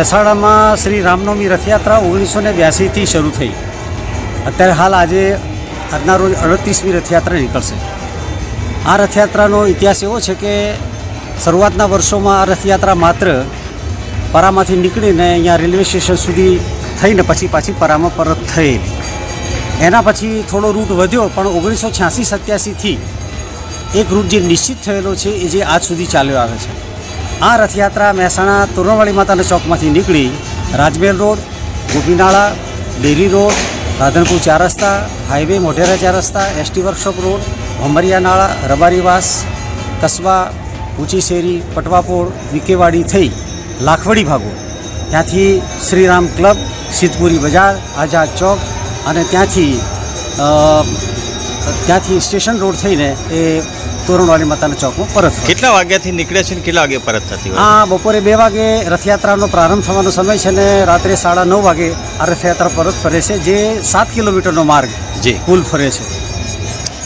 અ, મહેસાણામાં શ્રી રામનવમી રથયાત્રા ઓગણીસો ને બ્યાસીથી શરૂ થઈ. અત્યારે હાલ આજે આજના રોજ અડતીસમી રથયાત્રા નીકળશે. આ રથયાત્રાનો ઇતિહાસ એવો છે કે શરૂઆતના વર્ષોમાં આ રથયાત્રા માત્ર પરામાંથી નીકળીને અહીંયા રેલવે સ્ટેશન સુધી થઈને પછી પાછી પરામાં પરત થયેલી. એના પછી થોડો રૂટ વધ્યો પણ ઓગણીસો છ્યાસી સત્યાસીથી એક રૂટ જે નિશ્ચિત થયેલો છે એ જે આજ સુધી ચાલ્યો આવે છે. આ રથયાત્રા મહેસાણા તોરણવાળી માતાના ચોકમાંથી નીકળી Rajmahal road, Gopinala, dairy road, Radhanpur ચાર રસ્તા, હાઈવે, મોઢેરા ચાર રસ્તા, એસટી વર્કશોપ રોડ, ભમરિયા નાળા રબારીવાસ કસબા, ઊંચી શેરી, પટવાપોળ, વિકેવાડી થઈ લાખવડી ભાગો. ત્યાંથી શ્રીરામ ક્લબ, સિદ્ધપુરી બજાર, આઝાદ ચોક અને ત્યાંથી ત્યાંથી સ્ટેશન રોડ થઈને એ તોરણવાળી માતાના ચોકમાં પરત કેટલા વાગ્યાથી નીકળે છે ને કેટલા વાગે પરત થતી હોય? આ બપોરે બે વાગે રથયાત્રાનો પ્રારંભ થવાનો સમય છે ને રાત્રે સાડા નવ વાગે આ રથયાત્રા પરત ફરે છે જે સાત કિલોમીટરનો માર્ગ જે. કુલ ફરે છે.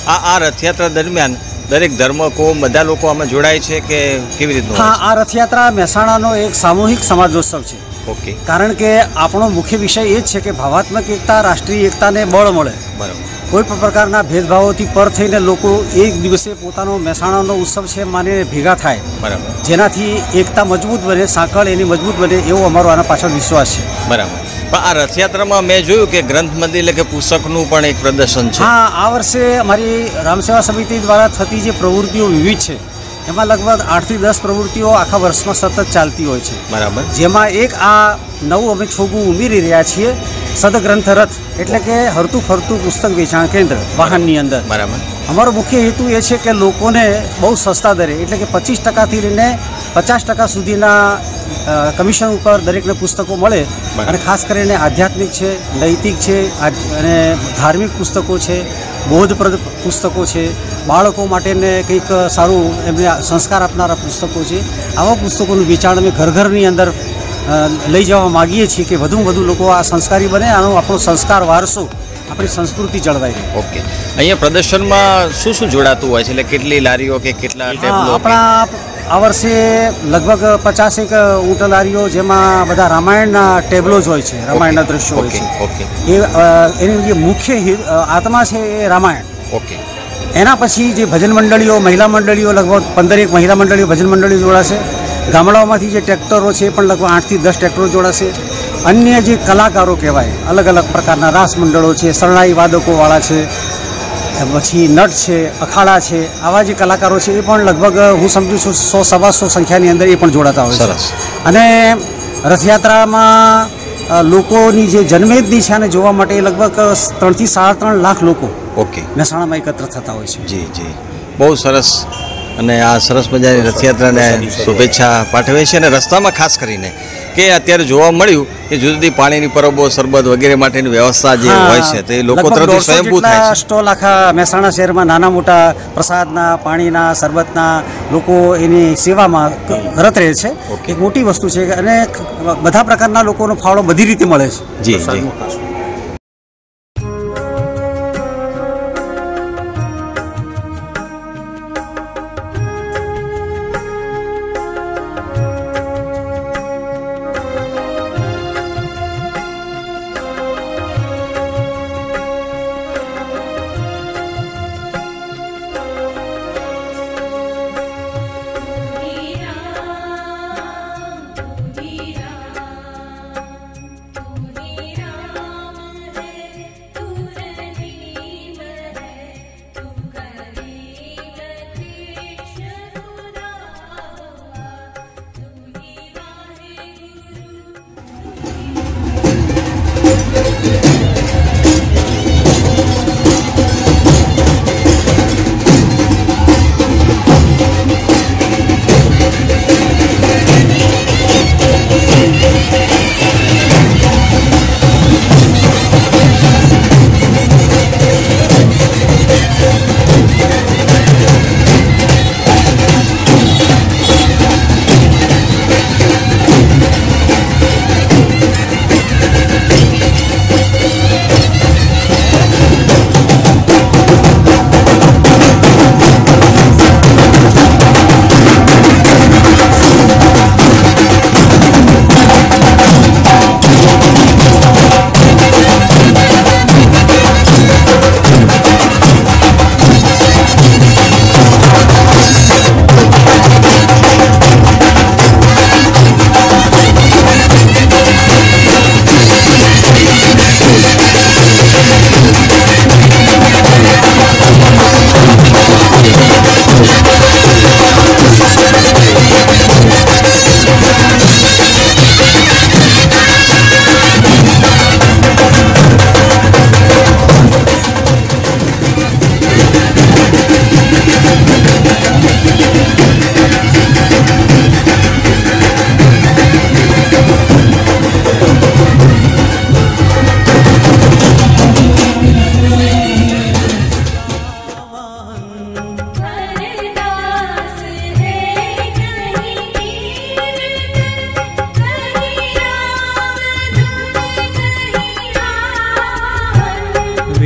આ આ રથયાત્રા દરમિયાન દરેક ધર્મ કોમ બધા લોકો આમાં જોડાય છે કે કેવી રીતનું હા આ રથયાત્રા મહેસાણાનો એક સામૂહિક સમાજોત્સવ છે. ઓકે. કારણ કે આપણો મુખ્ય વિષય એ જ છે કે ભાવાત્મક એકતા રાષ્ટ્રીય એકતાને બળ મળે. બરાબર. કોઈ પણ પ્રકારના ભેદભાવોથી પર થઈને લોકો એક દિવસે પોતાનો મહેસાણાનો ઉત્સવ છે માનીને ભેગા થાય. બરાબર. જેનાથી એકતા મજબૂત બને સાંકળ એની મજબૂત બને એવો અમારો આના પાછળ વિશ્વાસ છે. બરાબર. પણ આ રથયાત્રામાં મેં જોયું કે ગ્રંથ મંદિર એટલે કે પુસ્તકનું પણ એક પ્રદર્શન છે. હા આ વર્ષે અમારી રામસેવા સમિતિ દ્વારા થતી જે પ્રવૃત્તિઓ વિવિધ છે એમાં લગભગ આઠથી દસ પ્રવૃત્તિઓ આખા વર્ષમાં સતત ચાલતી હોય છે. બરાબર. જેમાં એક આ નવું અમે છોગું ઉમેરી રહ્યા છીએ સદગ્રંથ રથ એટલે કે હરતું ફરતું પુસ્તક વેચાણ કેન્દ્ર વાહનની અંદર. બરાબર. અમારો મુખ્ય હેતુ એ છે કે લોકોને બહુ સસ્તા દરે એટલે કે પચીસ ટકાથી લઈને પચાસ ટકા સુધીના કમિશન ઉપર દરેકને પુસ્તકો મળે. અને ખાસ કરીને આધ્યાત્મિક છે નૈતિક છે અને ધાર્મિક પુસ્તકો છે બોધપ્રદ પુસ્તકો છે. બાળકો માટેને કંઈક સારું એમને સંસ્કાર આપનારા પુસ્તકો છે. આવા પુસ્તકોનું વેચાણ અમે ઘર ઘરની અંદર લઈ જવા માગીએ છીએ કે વધુમાં વધુ લોકો આ સંસ્કારી બને આનો આપણો સંસ્કાર વારસો આપણી સંસ્કૃતિ જળવાઈ રહે. ઓકે. અહીંયા પ્રદર્શનમાં શું શું જોડાતું હોય છે? એટલે કેટલી લારીઓ કે કેટલા આપણા આ વર્ષે લગભગ પચાસેક ઊંટલારીઓ જેમાં બધા રામાયણના ટેબલોઝ હોય છે રામાયણના દ્રશ્યો હોય છે. એ એની જે મુખ્ય આત્મા છે એ રામાયણ. ઓકે. એના પછી જે ભજન મંડળીઓ મહિલા મંડળીઓ લગભગ પંદરેક મહિલા મંડળીઓ ભજન મંડળીઓ જોડાશે. ગામડાઓમાંથી જે ટ્રેક્ટરો છે એ પણ લગભગ આઠથી દસ ટ્રેક્ટરો જોડાશે. અન્ય જે કલાકારો કહેવાય અલગ અલગ પ્રકારના રાસ મંડળો છે શરણાઈ વાદકોવાળા છે પછી નટ છે અખાડા છે આવા જે કલાકારો છે એ પણ લગભગ હું સમજુ છું સો સવા સો સંખ્યાની અંદર એ પણ જોડાતા હોય સરસ. છે અને રથયાત્રામાં લોકોની જે જન્મેદની છે આને જોવા માટે લગભગ ત્રણથી સાડા ત્રણ લાખ લોકો ઓકે. મહેસાણામાં એકત્ર થતા હોય છે. જી જી. બહુ સરસ. અને આ સરસ મજાની રથયાત્રાને શુભેચ્છા પાઠવે છે અને રસ્તામાં ખાસ કરીને કે અત્યારે જોવા મળ્યું કે જુદી જુદી પાણીની પરબો સરબત વગેરે માટેની વ્યવસ્થા જે હોય છે તે લોકો તરફથી સ્વયંભૂ થાય છે. સ્ટોલ આખા મહેસાણા શહેરમાં નાના મોટા પ્રસાદના પાણીના શરબતના લોકો એની સેવામાં રત રહે છે. એક મોટી વસ્તુ છે અને બધા પ્રકારના લોકોનો ફાળો બધી રીતે મળે છે. જી જી.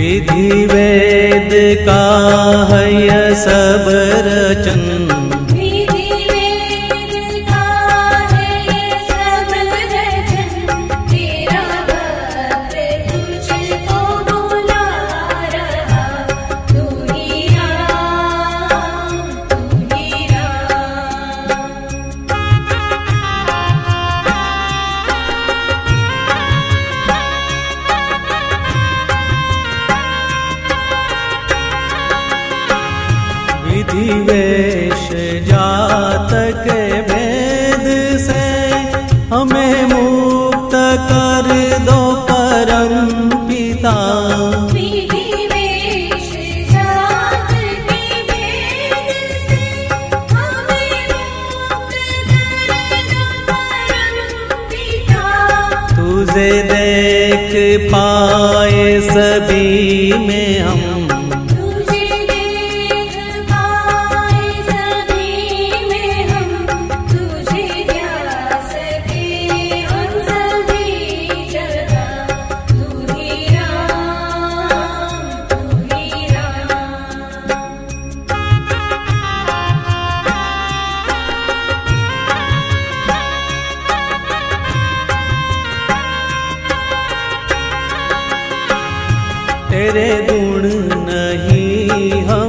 विधि वेद का है सब रचन विधिवेश जातक भेद से हमें मुक्त कर दो परम पिता तुझे देख पाए सभी में हम तेरे गुण नहीं हम